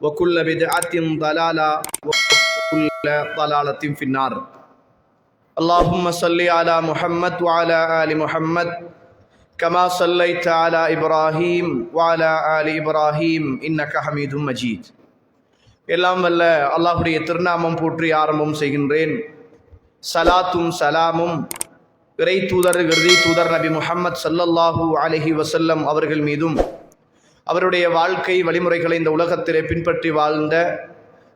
وكل بدعة ضلالة وكل ضلالة في النار اللهم صل على محمد وعلى آل محمد كما صليت على إبراهيم وعلى آل إبراهيم إنك حميد مجيد எல்லாம் வல்ல அல்லாஹுடைய திருநாமம் போற்றி ஆரம்பம் செய்கின்றேன் சலாத்தும் சலாமும் இறை தூதர் இறுதி தூதர் நபி முஹம்மது ஸல்லல்லாஹு அலைஹி வஸல்லம் அவர்கள் மீதும் அவருடைய வாழ்க்கை வழிமுறைகளை இந்த உலகத்திலே பின்பற்றி வாழ்ந்த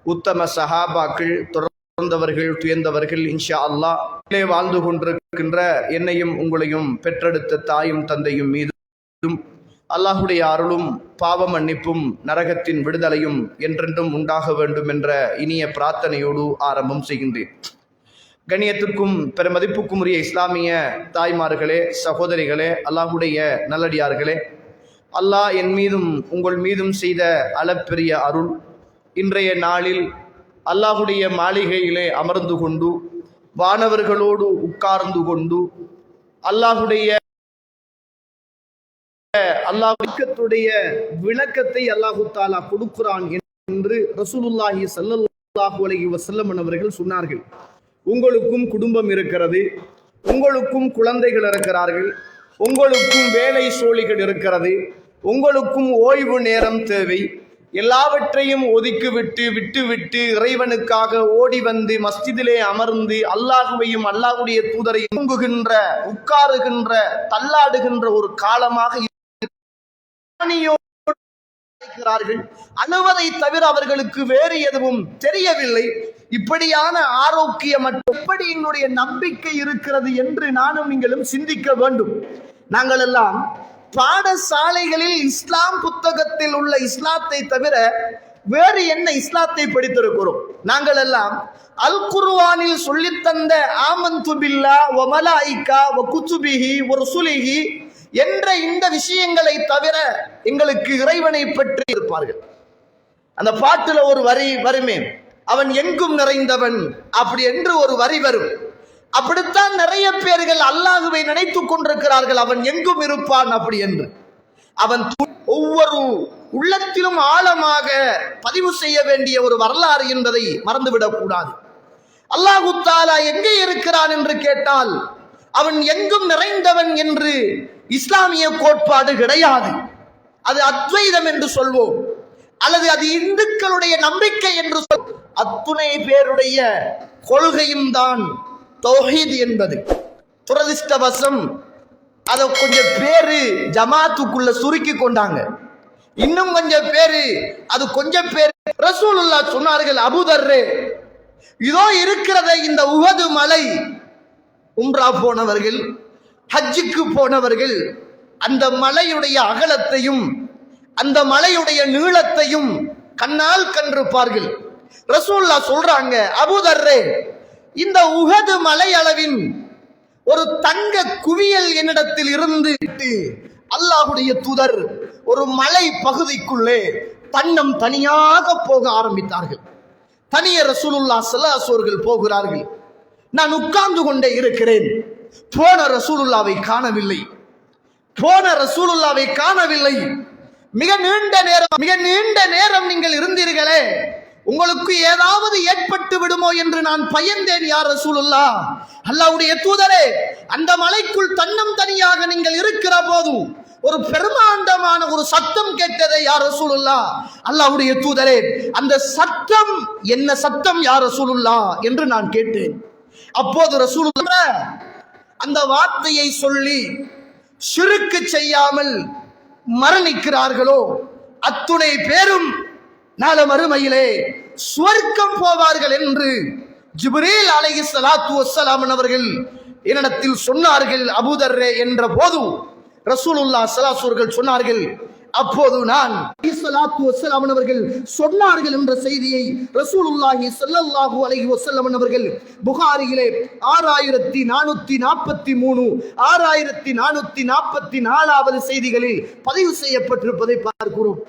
உத்தம சஹாபாக்கள் தொடர்ந்தவர்கள் துயர்ந்தவர்கள் இன்ஷா அல்லாஹ் வாழ்ந்து கொண்டிருக்கின்ற என்னையும் உங்களையும் பெற்றெடுத்த தாயும் தந்தையும் மீதும் அல்லாஹுடைய அருளும் பாவ மன்னிப்பும் நரகத்தின் விடுதலையும் என்றென்றும் உண்டாக வேண்டும் என்ற இனிய பிரார்த்தனையோடு ஆரம்பம் செய்கின்றேன். கண்ணியத்திற்கும் பெருமதிப்புக்கும் உரிய இஸ்லாமிய தாய்மார்களே சகோதரிகளே அல்லாஹுடைய நல்லடியார்களே அல்லாஹ் என் மீதும் உங்கள் மீதும் செய்த அளப்பெரிய அருள். இன்றைய நாளில் அல்லாஹுடைய மாளிகையிலே அமர்ந்து கொண்டு வானவர்களோடு உட்கார்ந்து கொண்டு அல்லாஹுடைய அல்லாஹுடைய விளக்கத்தை அல்லாஹு தாலா கொடுக்கிறான் என்று ரசூலுல்லாஹி ஸல்லல்லாஹு அலஹி வஸல்லம் அவர்கள் சொன்னார்கள். உங்களுக்கும் குடும்பம் இருக்கிறது உங்களுக்கும் குழந்தைகள் இருக்கிறார்கள் உங்களுக்கும் வேலை சோழிகள் இருக்கிறது உங்களுக்கும் ஓய்வு நேரம் தேவை. எல்லாவற்றையும் ஒதுக்கிவிட்டு விட்டுவிட்டு இறைவனுக்காக ஓடி வந்து மஸ்ஜிதிலே அமர்ந்து அல்லாஹுவையும் அல்லாஹுடைய தூதரையும் தூங்குகின்ற உட்காருகின்ற தள்ளாடுகின்ற ஒரு காலமாக இருக்கிறார்கள். அழுவதை தவிர அவர்களுக்கு வேறு எதுவும் தெரியவில்லை. இப்படியான ஆரோக்கியம் எப்படி என்னுடைய நம்பிக்கை இருக்கிறது என்று நானும் நீங்களும் சிந்திக்க வேண்டும். நாங்கள் எல்லாம் பாடசாலைகளில் இஸ்லாம் புத்தகத்தில் உள்ள இஸ்லாத்தை தவிர வேறு என்ன இஸ்லாத்தை படித்திருக்கிறோம்? நாங்கள் எல்லாம் அல் குர்வானில் சொல்லித்தந்த ஆமந்து பில்லா வ ஐக்கா வ குத்துபிஹி ஒரு சுலிஹி என்ற இந்த விஷயங்களை தவிர எங்களுக்கு இறைவனை பற்றி இருப்பார்கள். அந்த பாட்டுல ஒரு வரி வருமே அவன் எங்கும் நிறைந்தவன் அப்படி என்று ஒரு வரி வரும். அப்படித்தான் நிறைய பேர்கள் அல்லாஹுவை நினைத்து கொண்டிருக்கிறார்கள். அவன் எங்கும் இருப்பான் அப்படி என்று. அவன் ஒவ்வொரு உள்ளத்திலும் ஆழமாக பதிவு செய்ய வேண்டிய ஒரு வரலாறு என்பதை மறந்துவிடக் கூடாது. அல்லாஹு தாலா எங்கே இருக்கிறான் என்று கேட்டால் அவன் எங்கும் நிறைந்தவன் என்று இஸ்லாமிய கோட்பாடு கிடையாது. அது அத்வைதம் என்று சொல்வோம். அல்லது அது இந்துக்களுடைய நம்பிக்கை என்று சொல் அத்துணை பேருடைய கொள்கையும் தான் தௌஹீத் என்பது. துரதிர்ஷ்டவசம். அதை கொஞ்சம் பேரு ஜமாத்துக்குள்ள சுருக்கி கொண்டாங்க. இன்னும் கொஞ்சம் பேரு அது கொஞ்சம் பேர் ரசூலுல்லா சொன்னார்கள் அபுதர்ரே இதோ இருக்கிறத இந்த உகது மலை. உம்ரா போனவர்கள் ஹஜ்ஜுக்கு போனவர்கள் அந்த மலையுடைய அகலத்தையும் அந்த மலையுடைய நீளத்தையும் கண்ணால் கண்டிருப்பார்கள். ரசூல்லா சொல்றாங்க அபுதர்ரே இந்த உகது மலை அளவின் ஒரு தங்க குவியல் என்னிடத்தில் இருந்து அல்லாஹுடைய தூதர் ஒரு மலை பகுதிக்குள்ளே தன்னம் தனியாக போக ஆரம்பித்தார்கள். தனிய ரசூலுல்லா சலாசோர்கள் போகிறார்கள். நான் உட்கார்ந்து கொண்டே இருக்கிறேன். போன ரசூலுல்லாவை காணவில்லை. போன ரசூலுல்லாவை காணவில்லை. மிக நீண்ட நேரம் மிக நீண்ட நேரம் உங்களுக்கு ஏதாவது ஏற்பட்டு விடுமோ என்று நான் பயந்தேன் யார் ரசூலுல்லா. அல்லாவுடைய தூதரே அந்த மலைக்குள் தன்னம் தனியாக நீங்கள் இருக்கிற போது ஒரு பெருமாண்டமான ஒரு சத்தம் கேட்டதே யார் ரசூலுல்லா. அல்லாவுடைய தூதரே அந்த சத்தம் என்ன சத்தம் யார் ரசூலுல்லா என்று நான் கேட்டேன். அப்போது ரசூல் அந்த வார்த்தையை சொல்லி சிறுக்கு செய்யாமல் மரணிக்கிறார்களோ அத்துணை பேரும் நாள மறுமையிலே சுவர்க்கம் போவார்கள் என்று ஜிப்ரீல் அலைஹி சலாத்து வசலாமன் அவர்கள் என்னிடத்தில் சொன்னார்கள். அபூதர்ரே என்ற போது ரசூலுல்லா சலாசூர்கள் சொன்னார்கள். அப்போது நான் அவர்கள் சொன்னார்கள் என்ற செய்தியை ரசூலுல்லாஹி சல்லல்லாஹு அலைஹி வஸல்லம் அவர்கள் புகாரியிலே ஆறாயிரத்தி நானூத்தி நாற்பத்தி மூணு ஆறாயிரத்தி நானூத்தி நாற்பத்தி நாலாவது செய்திகளில் பதிவு செய்யப்பட்டிருப்பதை பார்க்கிறோம்.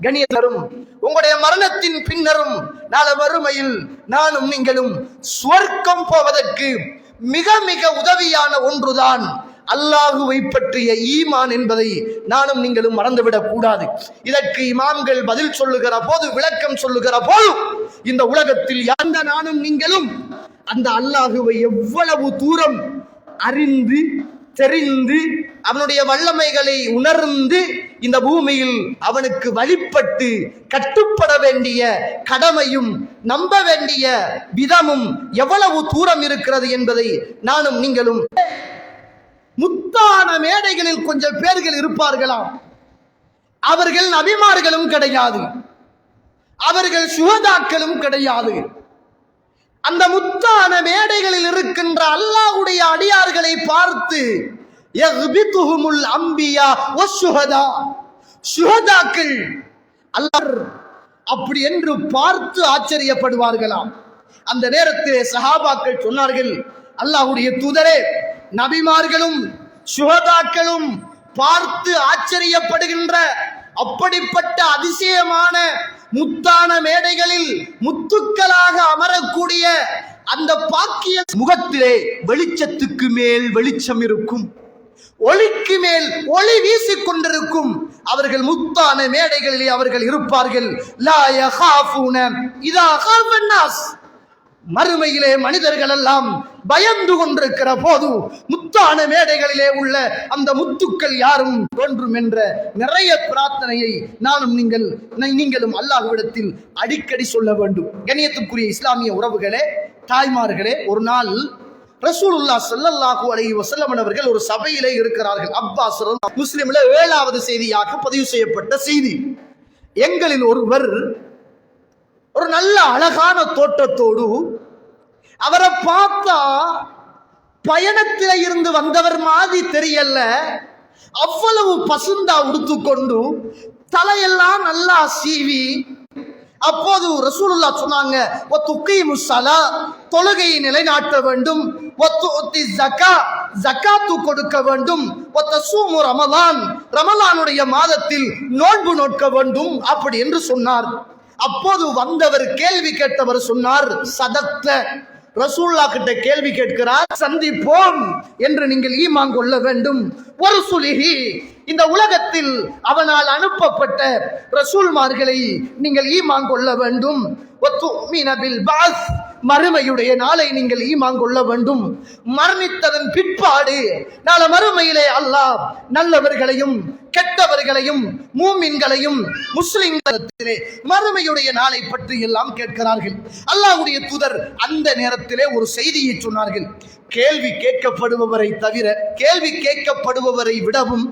கணியரும் உங்களுடைய மரணத்தின் பின்னரும் நாள வறுமையில் நானும் நீங்களும் சுவர்க்கம் போவதற்கு மிக மிக உதவியான ஒன்றுதான் அல்லாஹுவை பற்றிய ஈமான் என்பதை நானும் நீங்களும் மறந்துவிடக் கூடாது. இதற்கு இமாம்கள் பதில் சொல்லுகிற போது விளக்கம் சொல்லுகிற போது இந்த உலகத்தில் யாந்த நானும் நீங்களும்? அந்த அல்லாஹுவை எவ்வளவு தூரம் அறிந்து தெரிந்து அவனுடைய வல்லமைகளை உணர்ந்து இந்த பூமியில் அவனுக்கு வழிபட்டு கட்டுப்பட வேண்டிய கடமையும் நம்ப வேண்டிய விதமும் எவ்வளவு தூரம் இருக்கிறது என்பதை நானும் நீங்களும் முத்தான மேடைகளில் கொஞ்சம் பேர்கள் இருப்பார்களாம். அவர்கள் நபிமார்களும் கிடையாது. அவர்கள் சுகதாக்களும் கிடையாது. அந்த முத்தான மேடைகளில் இருக்கின்ற அல்லாஹ்வுடைய அடியார்களை பார்த்து யஹ்பிதுஹுமுல் அம்பியா வஸ்ஸுஹதா சுஹதாக்கள் அல்லாஹ் அப்படி என்று பார்த்து ஆச்சரியப்படுவார்களாம். அந்த நேரத்திலே சஹாபாக்கள் சொன்னார்கள் அல்லாஹ்வுடைய தூதரே நபிமார்களும் சுஹதாக்களும் பார்த்து ஆச்சரியப்படுகின்ற அப்படிப்பட்ட அதிசயமான முத்தான மேடைகளில் முத்துக்களாக அமரக்கூடிய அந்த பாக்கிய முகத்திலே வெளிச்சத்துக்கு மேல் வெளிச்சம் இருக்கும். ஒளிக்கு மேல் ஒளி வீசிக் கொண்டிருக்கும் அவர்கள் முத்தான மேடைகளிலே அவர்கள் இருப்பார்கள். மறுமையிலே மனிதர்கள் எல்லாம் பயந்து கொண்டிருக்கிற போது முத்தான மேடைகளிலே உள்ள அந்த முத்துக்கள் யாரும் தோன்றும் என்ற நிறைய பிரார்த்தனையை நானும் நீங்கள் நீங்களும் அல்லாஹ்விடத்தில் அடிக்கடி சொல்ல வேண்டும். கணியத்துக்குரிய இஸ்லாமிய உறவுகளே தாய்மார்களே ஒரு நாள் ரசூலுல்லாஹ் ஸல்லல்லாஹு அலைஹி வஸல்லம் அவர்கள் ஒரு சபையிலே இருக்கிறார்கள். அப்பாஸ் முஸ்லிம்ல ஏழாவது செய்தியாக பதிவு செய்யப்பட்ட செய்தி. எங்களில் ஒருவர் ஒரு நல்ல அழகான தோட்டத்தோடு அவரை பார்த்தா பயணத்தில் இருந்து வந்தவர் மாதிரி தெரியல. அவ்வளவு பசுந்தா உடுத்துக்கொண்டு தலையெல்லாம் நல்லா சீவி அப்போது ரசூலுல்லா சொன்னாங்க "ஒ துக்கீமு ஸலா", தொழுகையை நிலைநாட்ட வேண்டும். ஒத்து துஅத்தி ஜக்கா ஜக்காத்து கொடுக்க வேண்டும். ஒத்த சூமு ரமலான்", ரமலானுடைய மாதத்தில் நோன்பு நோட்க வேண்டும். அப்படி என்று சொன்னார். அப்போது வந்தவர் கேள்வி கேட்டவர் சொன்னார் சதத்த ரசூல்லா கிட்ட கேள்வி கேட்கிறார் சந்திப்போம் என்று நீங்கள் ஈமான் கொள்ள வேண்டும். ஒரு சுலிகி இந்த உலகத்தில் அவனால் அனுப்பப்பட்ட ரசூல்மார்களை நீங்கள் ஈமான் கொள்ள வேண்டும். ஒத்துமின பில் பாஸ். மறுமையுடைய நாளை நீங்கள் ஈமான் கொள்ள வேண்டும். மரணித்ததன் பிற்பாடு நாள மறுமையிலே அல்லாஹ் நல்லவர்களையும் கெட்டவர்களையும் மூமின்களையும் முஸ்லிம்களிடத்திலே மறுமையுடைய நாளை பற்றி எல்லாம் கேட்கிறார்கள். அல்லாஹ்வுடைய தூதர் அந்த நேரத்திலே ஒரு செய்தியை சொன்னார்கள். கேள்வி கேட்கப்படுபவரை தவிர கேள்வி கேட்கப்படுபவரை விடவும்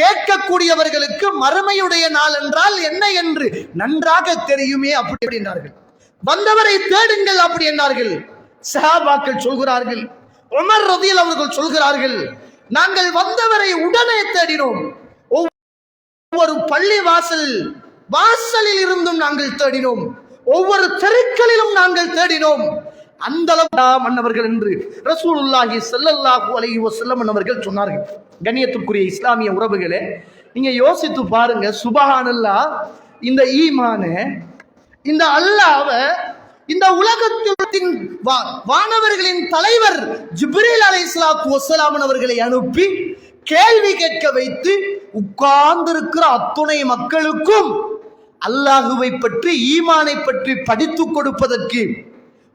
கேட்கக்கூடியவர்களுக்கு மறுமையுடைய நாள் என்றால் என்ன என்று நன்றாக தெரியுமே அப்படி என்றார்கள் வந்தவரை தேடுங்கள் அப்படி என்றார்கள். சஹாபாக்கள் சொல்கிறார்கள் உமர் ரதியில் அவர்கள் சொல்கிறார்கள் நாங்கள் வந்தவரை உடனே தேடினோம். ஒவ்வொரு பள்ளி வாசல் வாசலில் இருந்தும் நாங்கள் தேடினோம். ஒவ்வொரு தெருக்களிலும் நாங்கள் தேடினோம். அந்த அளவு மன்னவர்கள் என்று ரசூலுல்லாஹி செல்லல்லாஹு அலைஹி வஸல்லம் அவர்கள் சொன்னார்கள். கண்ணியத்துக்குரிய இஸ்லாமிய உறவுகளே நீங்க யோசித்து பாருங்க சுபஹானல்லா இந்த ஈமான இந்த அல்லாஹ்வ இந்த உலகத்தின் வா- வானவர்களின் தலைவர் ஜிப்ரீல் அலை இஸ்லாத்து வசலாமன் அவர்களை அனுப்பி கேள்வி கேட்க வைத்து உட்கார்ந்திருக்கிற அத்துணை மக்களுக்கும் அல்லாஹுவை பற்றி ஈமானை பற்றி படித்துக் கொடுப்பதற்கு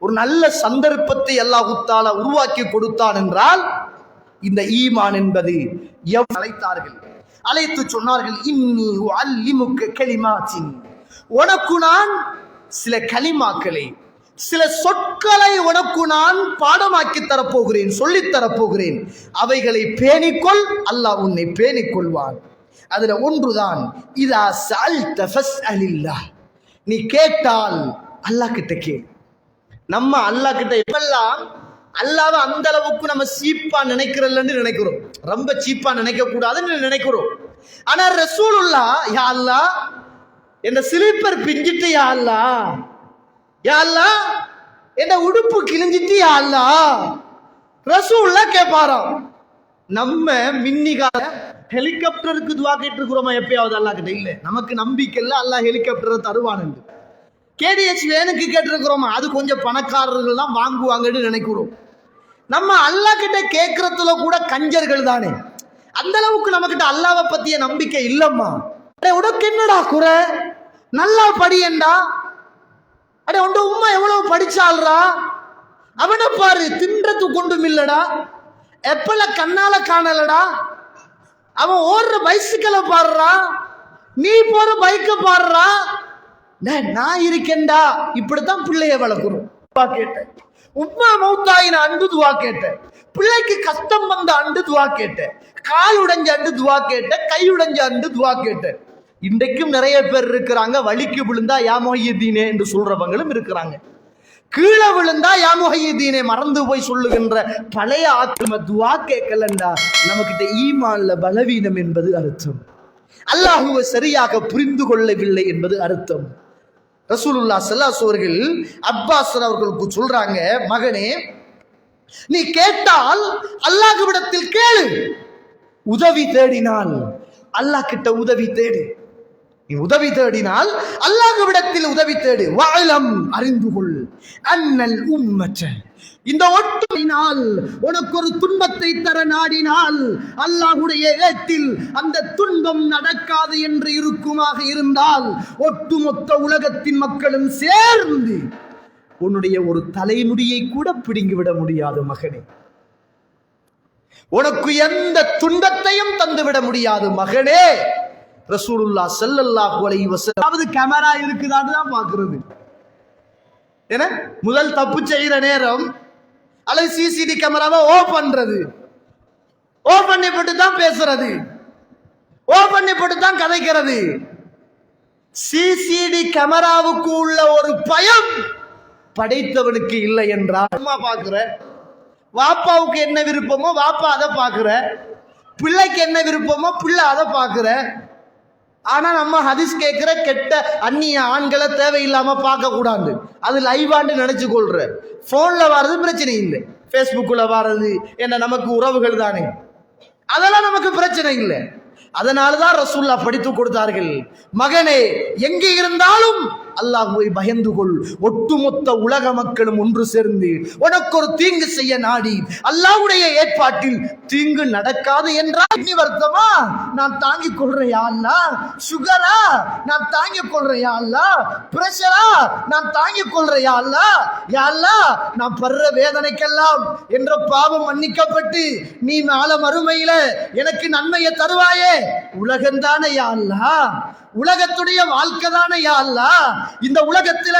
ஒரு நல்ல சந்தர்ப்பத்தை அல்லாஹுத்தால உருவாக்கி கொடுத்தான் என்றால் இந்த ஈமான் என்பது எவ் அழைத்தார்கள்? அழைத்து சொன்னார்கள் இன்னி அல்லிமுக்க கெளிமாச்சின் உனக்கு நான் சில கலிமாக்களை சில சொற்களை உனக்கு நான் பாடமாக்கி தரப்போகிறேன் சொல்லித் தரப்போகிறேன். அவைகளை பேணிக்கொள் அல்லாஹ் உன்னை பேணிக்கொள்வான். அதுல ஒன்றுதான் இதா சால் தஃபஸ் அலில்லா நீ கேட்டால் அல்லாஹ் கிட்ட கேள். நம்ம அல்லாஹ் கிட்ட எப்பெல்லாம் அல்லாவை அந்த அளவுக்கு நம்ம சீப்பா நினைக்கிறல்லன்னு நினைக்கிறோம். ரொம்ப சீப்பா நினைக்க கூடாதுன்னு நினைக்கிறோம். ஆனா ரசூலுல்லா யா அல்லாஹ் என் சிலிப்பர் பிஞ்சிட்டு யாழ்லா யாழ்லா யா என்ன உடுப்பு கிழிஞ்சிட்டு யாழ்லா அல்லாஹ் ரசூல்லா கேட்பாராம் நம்ம மின்னிகால ஹெலிகாப்டருக்கு துவா கேட்டிருக்கிறோமா எப்பயாவது அல்லாஹ் கிட்ட? இல்ல. நமக்கு நம்பிக்கை இல்ல அல்லாஹ் ஹெலிகாப்டரை தருவான் கேடிஎச் வேனுக்கு கேட்டிருக்கிறோமா? அது கொஞ்சம் பணக்காரர்கள் தான் வாங்குவாங்கன்னு நினைக்கிறோம். நம்ம அல்லாஹ் கிட்ட கேட்கறதுல கூட கஞ்சர்கள் தானே. அந்த அளவுக்கு நம்ம அல்லாவை பத்திய நம்பிக்கை இல்லம்மா. அடே உனக்கு என்னடா குறை? நல்லா படியண்டா. அடே உண்ட உம்மா எவ்வளவு படிச்சாள்ரா? அவனை பாரு தின்றத்து கொண்டும் இல்லடா. எப்பல கண்ணால காணலடா. அவன் ஓடுற பைசிக்கலை பாடுறா. நீ போற பைக்க பாடுறா. நான் இருக்கேன்டா. இப்படித்தான் பிள்ளைய வளர்க்குறோம். துவா கேட்டேன். உம்மா மௌத்தாயின அண்டு துவா கேட்டேன். பிள்ளைக்கு கஷ்டம் வந்த அண்டு துவா கேட்டேன். கால் உடைஞ்ச அண்டு துவா கேட்டேன். கை உடைஞ்ச அண்டு துவா கேட்டேன். இன்றைக்கும் நிறைய பேர் இருக்கிறாங்க. வலிக்கு விழுந்தா யாமோயதீனே என்று சொல்றவங்களும் இருக்கிறாங்க. கீழே விழுந்தா யாமுகையதீனை மறந்து போய் சொல்லுகின்ற பழைய ஆக்கிரம துவா கேட்கலண்டா. நமக்கிட்ட ஈமான்ல பலவீனம் என்பது அர்த்தம். அல்லாஹுவை சரியாக புரிந்து கொள்ளவில்லை என்பது அர்த்தம். ரசூலுல்லா சல்லாஸ் அவர்கள் அப்பாஸ் அவர்களுக்கு சொல்றாங்க மகனே நீ கேட்டால் அல்லாஹ்விடத்தில் கேளு. உதவி தேடினால் அல்லாஹ் கிட்ட உதவி தேடு. நீ உதவி தேடினால் அல்லாஹ்விடத்தில் உதவி தேடு. வாழம் அறிந்து கொள். அண்ணல் உம்மற்ற இந்த ஒட்டுமையினால் உனக்கு ஒரு துன்பத்தை தர நாடினால் அல்லாஹுடைய ஏத்தில் அந்த துன்பம் நடக்காது என்று இருக்குமாக இருந்தால் ஒட்டுமொத்த உலகத்தின் மக்களும் சேர்ந்து உன்னுடைய ஒரு தலைமுடியை கூட பிடுங்கி விட முடியாது மகனே. உனக்கு எந்த துன்பத்தையும் தந்துவிட முடியாது மகனே. ரசூலுல்லா செல்லல்லா அலைஹி வஸல்லம். அதாவது கேமரா இருக்குதான்னு தான் பார்க்கறது. என்ன? முதல் தப்பு செய்கிற நேரம் அல்லது சிசிடி கேமராவை ஓ பண்றது. ஓ பண்ணி போட்டு தான் பேசுறது. ஓ பண்ணி போட்டு தான் கதைக்கிறது. சிசிடி கேமராவுக்கு உள்ள ஒரு பயம் படைத்தவனுக்கு இல்லை என்றால் அம்மா பார்க்குற. வாப்பாவுக்கு என்ன விருப்பமோ வாப்பா அதை பார்க்குற. பிள்ளைக்கு என்ன விருப்பமோ பிள்ளை அதை பார்க்குற. ஆனால் நம்ம ஹதீஸ் கேட்குற கெட்ட அந்நிய ஆண்களை தேவையில்லாமல் பார்க்கக்கூடாது. அது லைவான்னு நினச்சி கொள்ற. ஃபோனில் வர்றது பிரச்சனை இல்லை. ஃபேஸ்புக்கில் வர்றது என்ன நமக்கு உறவுகள் தானே. அதெல்லாம் நமக்கு பிரச்சனை இல்லை. அதனால தான் ரசூல்லா படித்து கொடுத்தார்கள். மகனே எங்கே இருந்தாலும் அல்லாஹுவை பயந்து கொள். ஒட்டுமொத்த உலக மக்களும் ஒன்று சேர்ந்து உனக்கு ஒரு தீங்கு செய்ய நாடி அல்லாஹ்வுடைய ஏற்பாட்டில் தீங்கு நடக்காது என்றால் நீ வருத்தமா? நான் தாங்கிக் கொள்றேன் யா சுகரா நான் தாங்கிக் கொள்றேன் யா அல்லாஹ். பிரஷரா நான் தாங்கிக் கொள்றேன் யா யா அல்லா நான் படுற வேதனைக்கெல்லாம் என்ற பாவம் மன்னிக்கப்பட்டு நீ நாள மறுமையில எனக்கு நன்மையை தருவாயே. உலகம்தானே யா அல்லாஹ். உலகத்துடைய வாழ்க்கை தானே அல்லா? இந்த உலகத்துல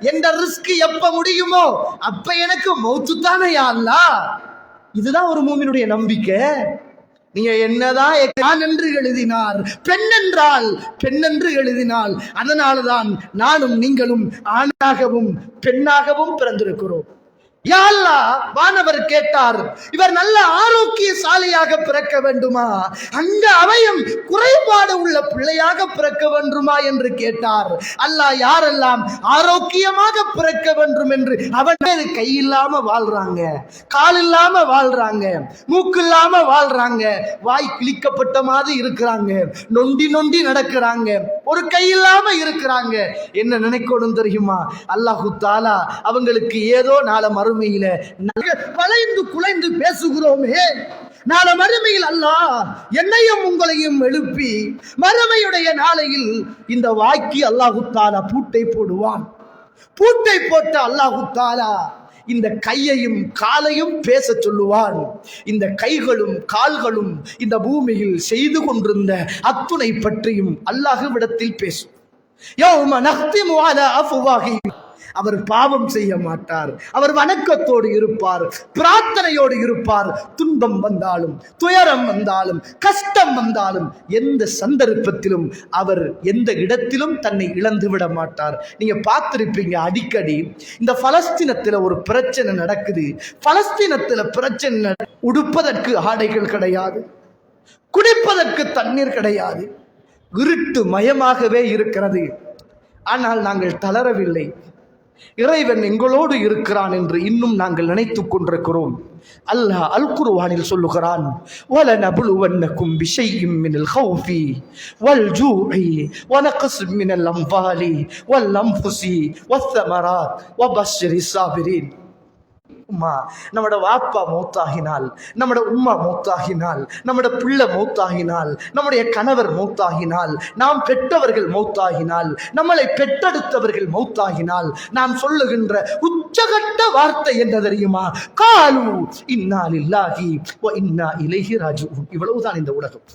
எந்த ரிஸ்க் எப்ப முடியுமோ அப்ப எனக்கு மௌத்து தானே யா இதுதான் ஒரு மூமினுடைய நம்பிக்கை. நீங்க என்னதான் என்று எழுதினார் பெண் என்றால் பெண் என்று எழுதினால் அதனாலதான் நானும் நீங்களும் ஆணாகவும் பெண்ணாகவும் பிறந்திருக்கிறோம். யா அல்லாஹ் வானவர் கேட்டார் இவர் நல்ல ஆரோக்கியசாலியாக பிறக்க வேண்டுமா? அங்க அவயம் குறைபாடு உள்ள பிள்ளையாக பிறக்க வேண்டுமா என்று கேட்டார். அல்லாஹ் யாரெல்லாம் ஆரோக்கியமாக பிறக்க வேண்டும் என்று அவன் கை இல்லாம வாழ்றாங்க கால் இல்லாம வாழ்றாங்க மூக்கு இல்லாம வாழ்றாங்க வாய் கிழிக்கப்பட்ட மாதிரி இருக்கிறாங்க நொண்டி நொண்டி நடக்கிறாங்க ஒரு கை இல்லாம இருக்கிறாங்க. என்ன நினைக்கணும் தெரியுமா? அல்லாஹு தாலா அவங்களுக்கு ஏதோ நாள மறுமையில வளைந்து குலைந்து பேசுகிறோமே. நாள மறுமையில் அல்லாஹ் என்னையும் உங்களையும் எழுப்பி மறுமையுடைய நாளையில் இந்த வாக்கி அல்லாஹு தாலா பூட்டை போடுவான். பூட்டை போட்ட அல்லாஹு தாலா இந்த கையையும் காலையும் பேச சொல்லுவான். இந்த கைகளும் கால்களும் இந்த பூமியில் செய்து கொண்டிருந்த அத்துணை பற்றியும் அல்லாஹுவிடத்தில் பேசும். யௌம நஹ்திமு அலா அஃப்வாஹிஹிம். அவர் பாவம் செய்ய மாட்டார். அவர் வணக்கத்தோடு இருப்பார் பிரார்த்தனையோடு இருப்பார். துன்பம் வந்தாலும் துயரம் வந்தாலும் கஷ்டம் வந்தாலும் எந்த சந்தர்ப்பத்திலும் அவர் எந்த இடத்திலும் தன்னை இழந்து விட மாட்டார். நீங்க பார்த்திருப்பீங்க அடிக்கடி இந்த பலஸ்தீனத்துல ஒரு பிரச்சனை நடக்குது. பலஸ்தீனத்துல பிரச்சனை உடுப்பதற்கு ஆடைகள் கிடையாது. குடிப்பதற்கு தண்ணீர் கிடையாது. இருட்டு மயமாகவே இருக்கிறது. ஆனால் நாங்கள் தளரவில்லை. இறைவன் எங்களோடு இருக்கிறான் என்று இன்னும் நாங்கள் நினைத்துக் கொண்டிருக்கிறோம் அல்லாஹ் அல் குருவானில் சொல்லுகிறான் வல நபுலுவன்னக்கும் விஷயம் மினல் ஹௌஃபி வல் ஜூஇ வனக்ஸ் மினல் அம்பாலி வல் அம்ஃபுசி வத்தமராத் வபஷ்ஷிரி சாபிரீன் உம்மா நம்மட வாப்பா மூத்தாகினால் நம்மட உம்மா மூத்தாகினால் நம்மட பிள்ளை மூத்தாகினால் நம்முடைய கணவர் மூத்தாகினால் நாம் பெற்றவர்கள் மௌத்தாகினால் நம்மளை பெற்றெடுத்தவர்கள் மௌத்தாகினால் நாம் சொல்லுகின்ற உச்சகட்ட வார்த்தை என்ன தெரியுமா? காலு இன்னால் இல்லாகி இன்னா இலகி ராஜு இவ்வளவுதான் இந்த உலகம்.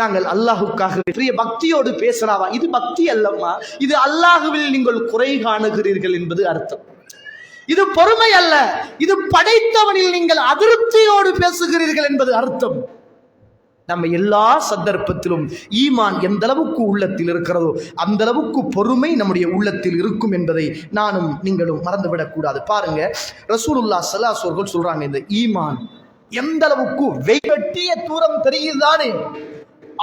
நாங்கள் அல்லாஹுக்காக பெரிய பக்தியோடு பேசலாமா இது பக்தி அல்லம்மா. இது அல்லாஹுவில் நீங்கள் குறை காணுகிறீர்கள் என்பது அர்த்தம். இது பொறுமை அல்ல. இது படைத்தவனில் நீங்கள் அதிருப்தியோடு பேசுகிறீர்கள் என்பது அர்த்தம். நம்ம எல்லா சந்தர்ப்பத்திலும் ஈமான் எந்த அளவுக்கு உள்ளத்தில் இருக்கிறதோ அந்த அளவுக்கு பொறுமை நம்முடைய உள்ளத்தில் இருக்கும் என்பதை நானும் நீங்களும் மறந்துவிடக்கூடாது பாருங்க ரசூலுல்லா சல்லாஸ் அவர்கள் சொல்றாங்க இந்த ஈமான் எந்த அளவுக்கு வெய்வெட்டிய தூரம் தெரியுதானே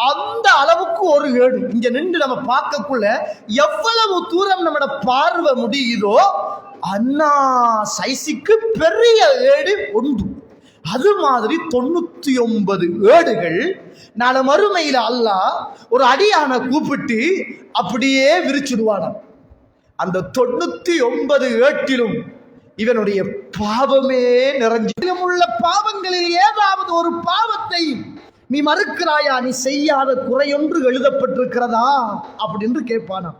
அந்த அளவுக்கு ஒரு ஏடு. இங்க நின்று நம்ம பார்க்கக்குள்ள எவ்வளவு தூரம் நம்மட பார்வை முடியுதோ அண்ணா சைஸுக்கு பெரிய ஏடு உண்டு. அது மாதிரி தொண்ணூத்தி ஒன்பது ஏடுகள் நாளை மறுமையில அல்லாஹ் ஒரு அடியான கூப்பிட்டு அப்படியே விரிச்சுடுவான. அந்த தொண்ணூத்தி ஒன்பது ஏட்டிலும் இவனுடைய பாவமே நிறைஞ்சு. உள்ள பாவங்களில் ஏதாவது ஒரு பாவத்தை நீ மறுக்கிறாயா நீ செய்யாத குறையொன்று எழுதப்பட்டிருக்கிறதா? அப்படின்னு கேட்பானான்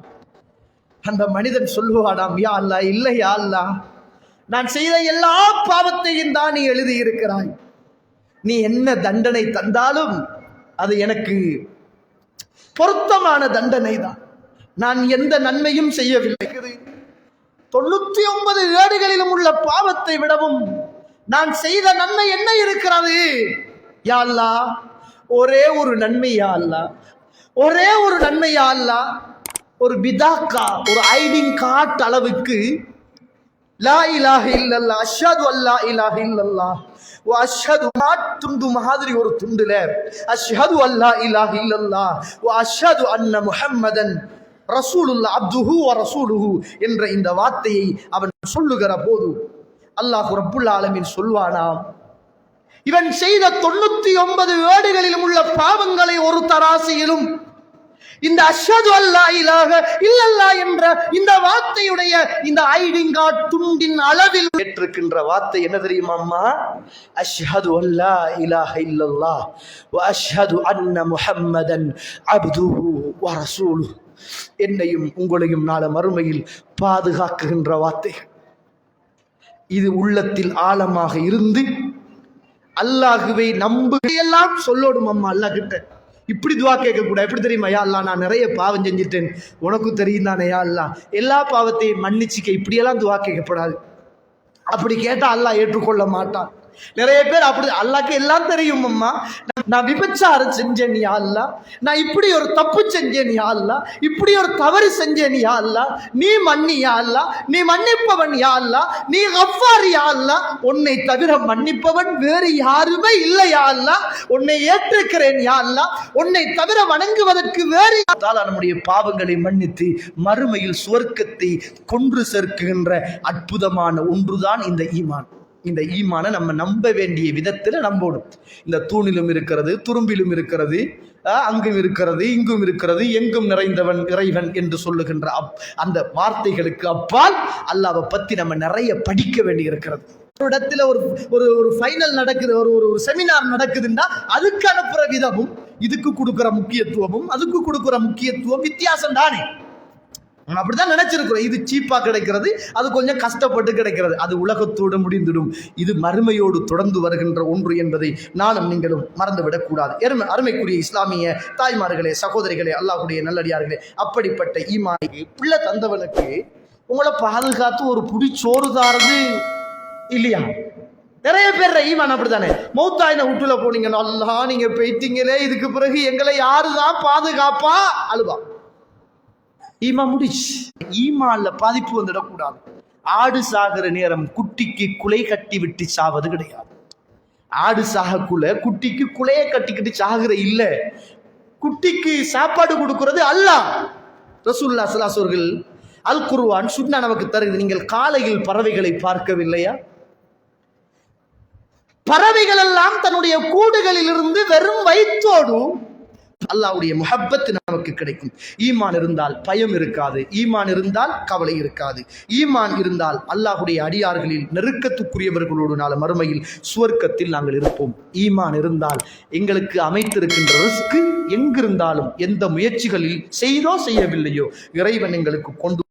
அந்த மனிதன் சொல்லுவாடாம் யா அல்லா இல்லை யா அல்லா. நான் செய்த எல்லா பாவத்தையும் தான் நீ எழுதியிருக்கிறாய். நீ என்ன தண்டனை தந்தாலும் அது எனக்கு பொருத்தமான தண்டனை தான். நான் எந்த நன்மையும் செய்யவில்லை. தொண்ணூத்தி ஒன்பது ஏடுகளிலும் உள்ள பாவத்தை விடவும் நான் செய்த நன்மை என்ன இருக்கிறது? யா ஒரே ஒரு நன்மையா அல்லா. ஒரே ஒரு நன்மையா அல்லா. ஒரு பிதாக்கா ஒரு ஐடிங் காட் அளவுக்கு லா இலாஹ இல்லல்லா அஷ்ஹது அல்லா இலாஹ இல்லல்லா வ அஷ்ஹது துண்டு மாதிரி ஒரு துண்டுல அஷ்ஹது அல்லா இலாஹ இல்லல்லா ஓ அஷ்ஹது அன்ன முஹம்மதன் ரசூலுல்லா அப்துஹு வ ரசூலுஹு என்ற இந்த வார்த்தையை அவன் சொல்லுகிற போது அல்லாஹ் ரப்புல் ஆலமின் சொல்வானாம் இவன் செய்த தொண்ணூத்தி ஒன்பது வேடுகளிலும் உள்ள பாவங்களை ஒரு தராசியிலும் இந்த அஷது அல்லா இலாக இல்லல்லா என்ற இந்த வார்த்தையுடைய இந்த ஐடிங் கார்டு துண்டின் அளவில் ஏற்றிருக்கின்ற வார்த்தை என்ன தெரியுமா அம்மா? அஷ்ஹது அல்லா இலாக இல்லல்லா வ அஷ்ஹது அன்ன முஹம்மதன் அப்து வரசூலு என்னையும் உங்களையும் நாள மறுமையில் பாதுகாக்குகின்ற வார்த்தைகள். இது உள்ளத்தில் ஆழமாக இருந்து அல்லாஹுவை நம்பு எல்லாம் சொல்லணும் அம்மா அல்லாஹ் கிட்ட இப்படி துவா கேட்கக்கூடாது. எப்படி தெரியுமா? யா அல்லா நான் நிறைய பாவம் செஞ்சிட்டேன். உனக்கும் தெரியும் தானே யா அல்லா எல்லா பாவத்தையும் மன்னிச்சிக்க இப்படியெல்லாம் துவா கேட்கப்படாது. அப்படி கேட்டால் அல்லா ஏற்றுக்கொள்ள மாட்டான். நிறைய பேர் அப்படி அல்லாக்கு எல்லாம் தெரியும் அம்மா. நான் விபச்சாரம் செஞ்சேன் யா அல்லா. நான் இப்படி ஒரு தப்பு செஞ்சேன் யா அல்லா. இப்படி ஒரு தவறு செஞ்சேன் யா அல்லா. நீ மன்னி யா அல்லா. நீ மன்னிப்பவன் யா அல்லா. நீ அவ்வாறு யா அல்லா. உன்னை தவிர மன்னிப்பவன் வேறு யாருமே இல்லை யா அல்லா. உன்னை ஏற்றுக்கிறேன் யா அல்லா. உன்னை தவிர வணங்குவதற்கு வேறு நம்முடைய பாவங்களை மன்னித்து மறுமையில் சுவர்க்கத்தை கொன்று சேர்க்கின்ற அற்புதமான ஒன்றுதான் இந்த ஈமான். இந்த ஈமானை நம்ம நம்ப வேண்டிய விதத்தில் நம்பணும் இந்த தூணிலும் இருக்கிறது துரும்பிலும் இருக்கிறது அங்கும் இருக்கிறது இங்கும் இருக்கிறது எங்கும் நிறைந்தவன் இறைவன் என்று சொல்லுகின்ற அப் அந்த வார்த்தைகளுக்கு அப்பால் அல்லாவை பற்றி நம்ம நிறைய படிக்க வேண்டி இருக்கிறது ஒரு இடத்துல ஒரு ஒரு ஒரு ஃபைனல் நடக்குது ஒரு ஒரு ஒரு செமினார் நடக்குதுன்னா அதுக்கு அனுப்புகிற விதமும் இதுக்கு கொடுக்குற முக்கியத்துவமும் அதுக்கு கொடுக்குற முக்கியத்துவம் வித்தியாசம் தானே நம்ம அப்படிதான் நினைச்சிருக்கிறோம். இது சீப்பாக கிடைக்கிறது அது கொஞ்சம் கஷ்டப்பட்டு கிடைக்கிறது. அது உலகத்தோடு முடிந்துடும். இது மறுமையோடு தொடர்ந்து வருகின்ற ஒன்று என்பதை நானும் நீங்களும் மறந்துவிடக்கூடாது. எருமை அருமைக்குரிய இஸ்லாமிய தாய்மார்களே சகோதரிகளே அல்லாஹுடைய நல்லடியார்களே அப்படிப்பட்ட ஈமானுக்கு பிள்ளை தந்தவனுக்கு உங்களை பாதுகாத்து ஒரு புடி சோறு தாரது இல்லையா? நிறைய பேர் ஈமான் அப்படித்தானே? மௌத்தாயின வீட்டுல போனீங்க நல்லா நீங்க போயிட்டீங்களே இதுக்கு பிறகு எங்களை யாரு தான் பாதுகாப்பா? அழுவா. ஈமா முடிச்சு ஈமால பாதிப்பு வந்துடக்கூடாது. ஆடு சாகிற நேரம் குட்டிக்கு குலை கட்டி விட்டு சாவது கிடையாது. ஆடு சாகக்குள்ள குட்டிக்கு குலைய கட்டிக்கிட்டு சாகுற இல்ல. குட்டிக்கு சாப்பாடு கொடுக்கறது அல்லாஹ் ரசூல்லா சலாஸ் அவர்கள் அல் குருவான் சுண்ணா நமக்கு தருகிறது. நீங்கள் காலையில் பறவைகளை பார்க்கவில்லையா? பறவைகள் எல்லாம் தன்னுடைய கூடுகளில் இருந்து வெறும் வயிற்றோடும் அல்லாவுடைய முஹப்பத் நமக்கு கிடைக்கும். ஈமான் இருந்தால் பயம் இருக்காது. ஈமான் இருந்தால் கவலை இருக்காது. ஈமான் இருந்தால் அல்லாஹுடைய அடியார்களில் நெருக்கத்துக்குரியவர்களோடு நாள் மறுமையில் சுவர்க்கத்தில் நாங்கள் இருப்போம். ஈமான் இருந்தால் எங்களுக்கு அமைத்திருக்கின்ற ரிஸ்க் எங்கிருந்தாலும் எந்த முயற்சிகளில் செய்தோ செய்யவில்லையோ இறைவன் எங்களுக்கு கொண்டு